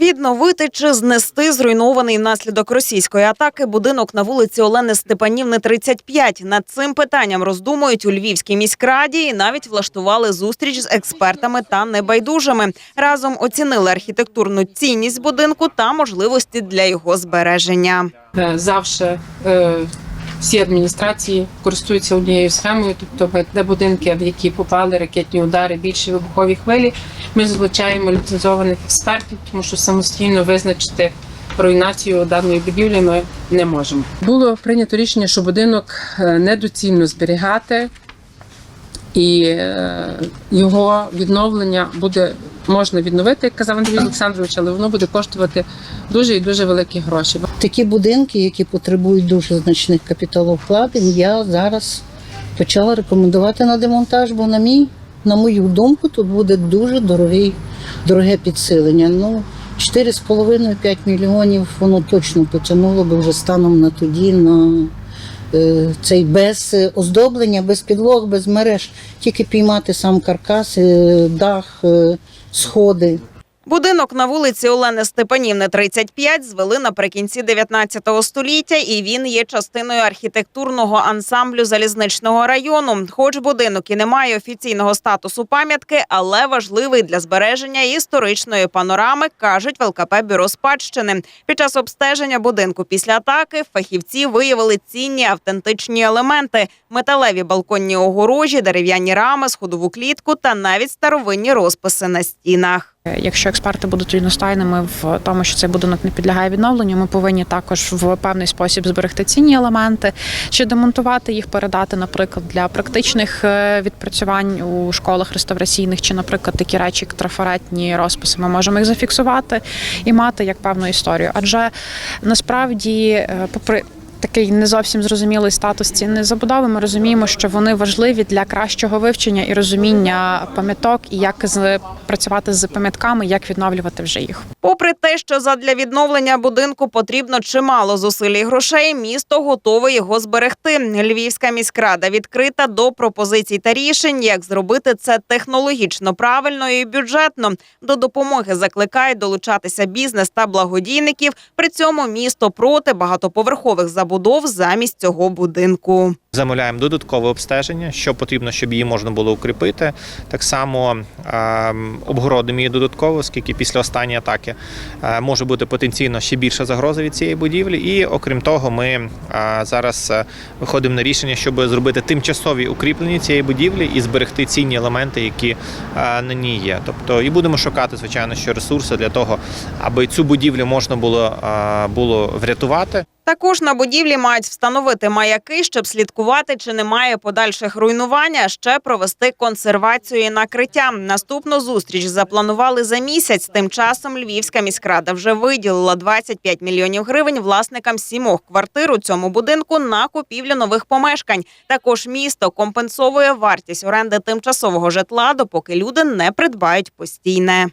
Відновити чи знести зруйнований внаслідок російської атаки будинок на вулиці Олени Степанівни, 35. Над цим питанням роздумують у Львівській міськраді і навіть влаштували зустріч з експертами та небайдужими. Разом оцінили архітектурну цінність будинку та можливості для його збереження. Е, завжди е, всі адміністрації користуються однією схемою, тобто де будинки, в які попали ракетні удари, більші вибухові хвилі, ми залучаємо ліцензованих експертів, тому що самостійно визначити руйнацію даної будівлі ми не можемо. Було прийнято рішення, що будинок е, недоцільно зберігати, і е, його відновлення буде можна відновити, як казав Андрій Олександрович, але воно буде коштувати дуже і дуже великі гроші. Такі будинки, які потребують дуже значних капіталовкладень, я зараз почала рекомендувати на демонтаж, бо на мій, на мою думку, тут буде дуже дорогий, дороге підсилення. Ну, 4,5-5 мільйонів воно точно потягнуло би вже станом на тоді на цей без е, оздоблення, без підлог, без мереж, тільки піймати сам каркас, е, дах, е, сходи. Будинок на вулиці Олени Степанівни, 35, звели наприкінці 19 століття, і він є частиною архітектурного ансамблю залізничного району. Хоч будинок і не має офіційного статусу пам'ятки, але важливий для збереження історичної панорами, кажуть в ЛКП Бюро спадщини. Під час обстеження будинку після атаки фахівці виявили цінні автентичні елементи: металеві балконні огорожі, дерев'яні рами, сходову клітку та навіть старовинні розписи на стінах. Якщо експерти будуть одностайними в тому, що цей будинок не підлягає відновленню, ми повинні також в певний спосіб зберегти цінні елементи, чи демонтувати їх, передати, наприклад, для практичних е, відпрацювань у школах реставраційних, чи, наприклад, такі речі, як трафаретні розписи, ми можемо їх зафіксувати і мати як певну історію. Адже насправді, е, попри Такий не зовсім зрозумілий статус цінної забудови. Ми розуміємо, що вони важливі для кращого вивчення і розуміння пам'яток, і як з працювати з пам'ятками, як відновлювати вже їх. Попри те, що задля відновлення будинку потрібно чимало зусиль і грошей, місто готове його зберегти. Львівська міськрада відкрита до пропозицій та рішень, як зробити це технологічно правильно і бюджетно. До допомоги закликають долучатися бізнес та благодійників. При цьому місто проти багатоповерхових забудов замість цього будинку. Замовляємо додаткове обстеження, що потрібно, щоб її можна було укріпити. Так само е, обгородимо її додатково, оскільки після останньої атаки е, може бути потенційно ще більша загроза від цієї будівлі. І окрім того, ми е, зараз е, виходимо на рішення, щоб зробити тимчасові укріплення цієї будівлі і зберегти цінні елементи, які на ній є. Тобто, і будемо шукати, звичайно, що ресурси для того, аби цю будівлю можна було, було врятувати. Також на будівлі мають встановити маяки, щоб слідкувати, чи немає подальших руйнувань, а ще провести консервацію і накриття. Наступну зустріч запланували за місяць. Тим часом Львівська міськрада вже виділила 25 мільйонів гривень власникам сімох квартир у цьому будинку на купівлю нових помешкань. Також місто компенсовує вартість оренди тимчасового житла, допоки люди не придбають постійне.